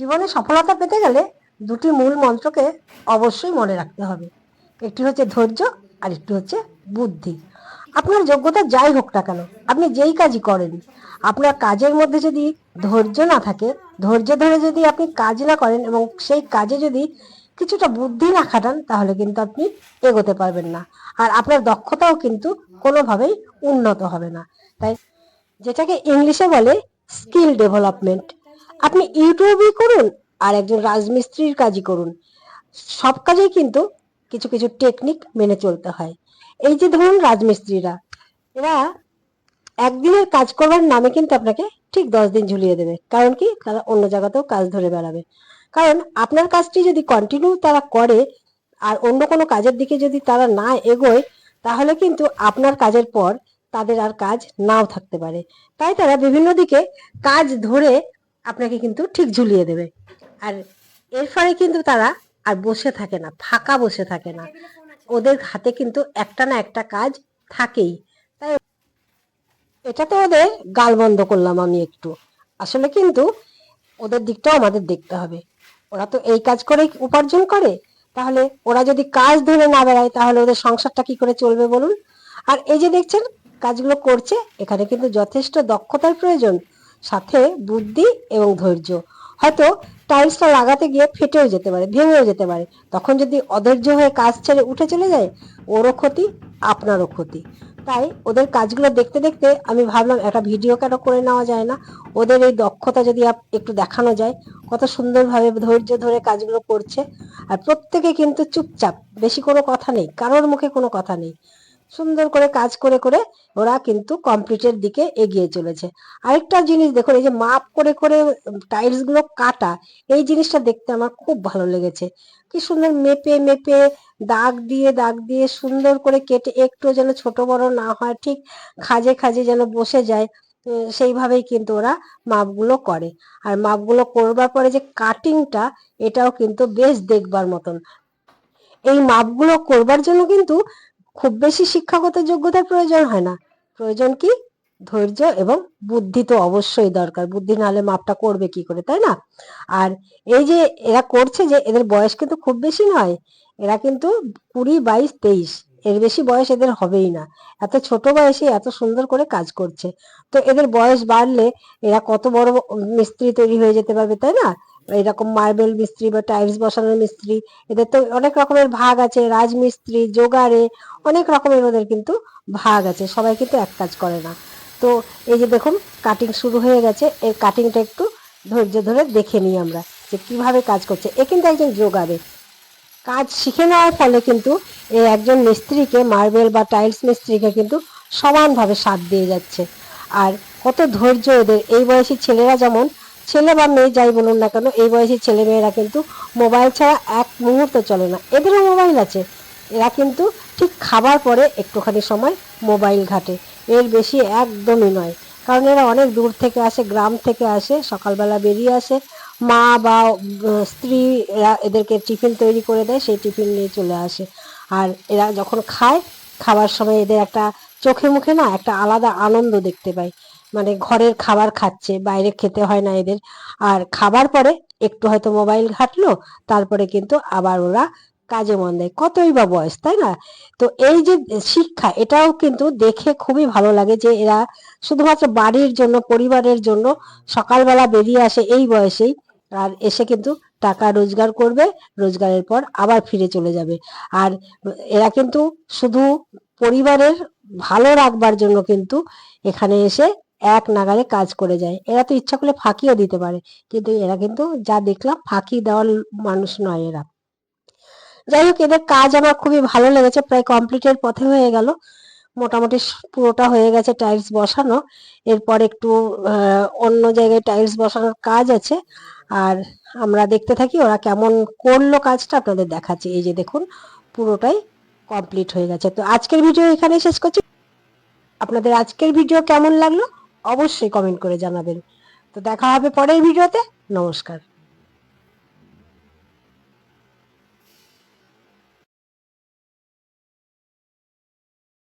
জীবনে সফলতা পেতে গেলে দুটি মূল মন্ত্রকে অবশ্যই মনে রাখতে হবে। একটি হচ্ছে ধৈর্য, আর একটি হচ্ছে বুদ্ধি। আপনার যোগ্যতা যাই হোক না কেন, আপনি যেই কাজই করেন, আপনার কাজের মধ্যে যদি ধৈর্য না থাকে, ধৈর্য ধরে যদি আপনি কাজ না করেন এবং সেই কাজে যদি কিছুটা বুদ্ধি না খাটান, তাহলে কিন্তু আপনি এগোতে পারবেন না। আর আপনার দক্ষতাও কিন্তু কোনোভাবেই উন্নত হবে না। তাই যেটাকে ইংলিশে বলে স্কিল ডেভেলপমেন্ট আপনি ইউটিউবই করুন আর একজন রাজমিস্ত্রির কাজই করুন। সব কাজেই কিন্তু কিছু কিছু টেকনিক মেনে চলতে হয়। এই যে ধরুন রাজমিস্ত্রিরা, এরা একদিনের কাজ করবার নামে কিন্তু আপনাকে ঠিক দশ দিন ঝুলিয়ে দেবে। কারণ কি? তারা অন্য জায়গাতেও কাজ ধরে বেড়াবে। কারণ আপনার কাজটি যদি কন্টিনিউ তারা করে আর অন্য কোনো কাজের দিকে যদি তারা না এগোয়, তাহলে কিন্তু আপনার কাজের পর তাদের আর কাজ নাও থাকতে পারে। তাই তারা বিভিন্ন দিকে কাজ ধরে আপনাকে কিন্তু ঠিক ঝুলিয়ে দেবে। আর এর ফলে কিন্তু তারা আর বসে থাকে না, ফাঁকা বসে থাকে না। ওদের হাতে কিন্তু একটা না একটা কাজ থাকেই। তাই এটাতে ওদের গাল বন্ধ করলাম আমি একটু। আসলে কিন্তু ওদের দিকটাও আমাদের দেখতে হবে। ওরা তো এই কাজ করেই উপার্জন করে। তাহলে ওরা যদি কাজ ধরে না বেড়ায়, তাহলে ওদের সংসারটা কি করে চলবে বলুন? আর এই যে দেখছেন, কাজগুলো করছে, এখানে কিন্তু যথেষ্ট দক্ষতার প্রয়োজন। সাথে বুদ্ধি এবং ধৈর্য। হয়তো টাইলসটা লাগাতে গিয়ে ফেটেও যেতে পারে, ভেঙেও যেতে পারে। তখন যদি অধৈর্য হয়ে কাজ ছেড়ে উঠে চলে যায়, ওরও ক্ষতি, আপনারও ক্ষতি। তাই ওদের কাজগুলো দেখতে দেখতে আমি ভাবলাম, একটা ভিডিও কেন করে নেওয়া যায় না? ওদের এই দক্ষতা যদি একটু দেখানো যায়, কত সুন্দরভাবে ধৈর্য ধরে কাজগুলো করছে। আর প্রত্যেকে কিন্তু চুপচাপ, বেশি কোনো কথা নেই, কারোর মুখে কোনো কথা নেই। সুন্দর করে কাজ করে করে ওরা কিন্তু কমপ্লিটের দিকে এগিয়ে চলেছে। আরেকটা জিনিস দেখুন, এই যে মাপ করে করে টাইলসগুলো কাটা, এই জিনিসটা দেখতে আমার খুব ভালো লেগেছে। কি সুন্দর মেপে মেপে দাগ দিয়ে দাগ দিয়ে সুন্দর করে কেটে, একটু যেন ছোট বড় না হয়, ঠিক খাজে খাজে যেন বসে যায় সেইভাবেই কিন্তু ওরা মাপগুলো করে। আর মাপগুলো করবার পরে যে কাটিংটা এটাও কিন্তু বেশ দেখবার মতন। এই মাপগুলো করবার জন্য কিন্তু খুব বেশি শিক্ষাগত যোগ্যতার প্রয়োজন হয় না। প্রয়োজন কি? ধৈর্য এবং বুদ্ধি তো অবশ্যই দরকার। বুদ্ধি না হলে মাপটা করবে কি করে, তাই না? আর এই যে এরা করছে যে এদের বয়স কিন্তু খুব বেশি নয়, এরা কিন্তু কুড়ি বাইশ তেইশ, এর বেশি বয়স এদের হবেই না। এত ছোট বয়সে এত সুন্দর করে কাজ করছে। তো এদের বয়স বাড়লে এরা কত বড় মিস্ত্রি তৈরি হয়ে যেতে পারবে, তাই না? এরকম মার্বেল মিস্ত্রি বা টাইলস বসানোর মিস্ত্রি, এদের তো অনেক রকমের ভাগ আছে, রাজমিস্ত্রি, জোগাড়ে, অনেক রকমের ওদের কিন্তু ভাগ আছে, সবাই কিন্তু এক কাজ করে না। তো এই যে দেখুন কাটিং শুরু হয়ে গেছে, এই কাটিংটা একটু ধৈর্য ধরে দেখে নিই আমরা যে কীভাবে কাজ করছে। এ কিন্তু একজন জোগাড়ে। কাজ শিখে নেওয়ার ফলে কিন্তু এই একজন মিস্ত্রিকে, মার্বেল বা টাইলস মিস্ত্রিকে কিন্তু সমানভাবে সাথ দিয়ে যাচ্ছে। আর কত ধৈর্য এদের, এই বয়সী ছেলেরা যেমন ছেলে বা মেয়ে যাই বলুন না কেন, এই বয়সী ছেলে মেয়েরা কিন্তু মোবাইল ছাড়া এক মুহূর্ত চলে না। এদেরও মোবাইল আছে। এরা কিন্তু ঠিক খাবার পরে একটুখানি সময় মোবাইল ঘাটে। এর বেশি একদমই নয়। কারণ এরা অনেক দূর থেকে আসে, গ্রাম থেকে আসে, সকালবেলা বেরিয়ে আসে। মা বা স্ত্রী এরা এদেরকে টিফিন তৈরি করে দেয়, সেই টিফিন নিয়ে চলে আসে। আর এরা যখন খায়, খাবার সময় এদের একটা চোখে মুখে না, একটা আলাদা আনন্দ দেখতে পাই মানে ঘরের খাবার খাচ্ছে, বাইরে খেতে হয় না এদের। আর খাবার পরে একটু হয়তো মোবাইল ঘাটলো, তারপরে কিন্তু আবার ওরা কাজে মন দেয়। কতই বা বয়স, তাই না? তো এই যে শিক্ষা, এটাও কিন্তু দেখে খুবই ভালো লাগে যে এরা শুধুমাত্র বাড়ির জন্য, পরিবারের জন্য সকালবেলা বেরিয়ে আসে এই বয়সেই, আর এসে কিন্তু টাকা রোজগার করবে, রোজগারের পর আবার ফিরে চলে যাবে। আর এরা কিন্তু শুধু পরিবারের ভালো রাখবার জন্য কিন্তু এখানে এসে এক নাগারে কাজ করে যায়। এরা তো ইচ্ছা করলে ফাঁকিও দিতে পারে, কিন্তু এরা কিন্তু যা দেখলাম ফাঁকি দেওয়ার মানুষ নয় এরা। যাই হোক, এদের কাজ আমার খুবই ভালো লেগেছে, প্রায় কমপ্লিটের পথে হয়ে গেল। মোটামুটি পুরোটা হয়ে গেছে টাইলস বসানো। এরপর একটু অন্য জায়গায় টাইলস বসানোর কাজ আছে। আর আমরা দেখতে থাকি ওরা কেমন করল কাজটা, আপনাদের দেখাচ্ছি। এই যে দেখুন, পুরোটাই কমপ্লিট হয়ে গেছে। তো আজকের ভিডিও এখানে শেষ করছি। আপনাদের আজকের ভিডিও কেমন লাগল? অবশ্যই কমেন্ট করে জানাবেন। তো দেখা হবে পরের ভিডিওতে। নমস্কার।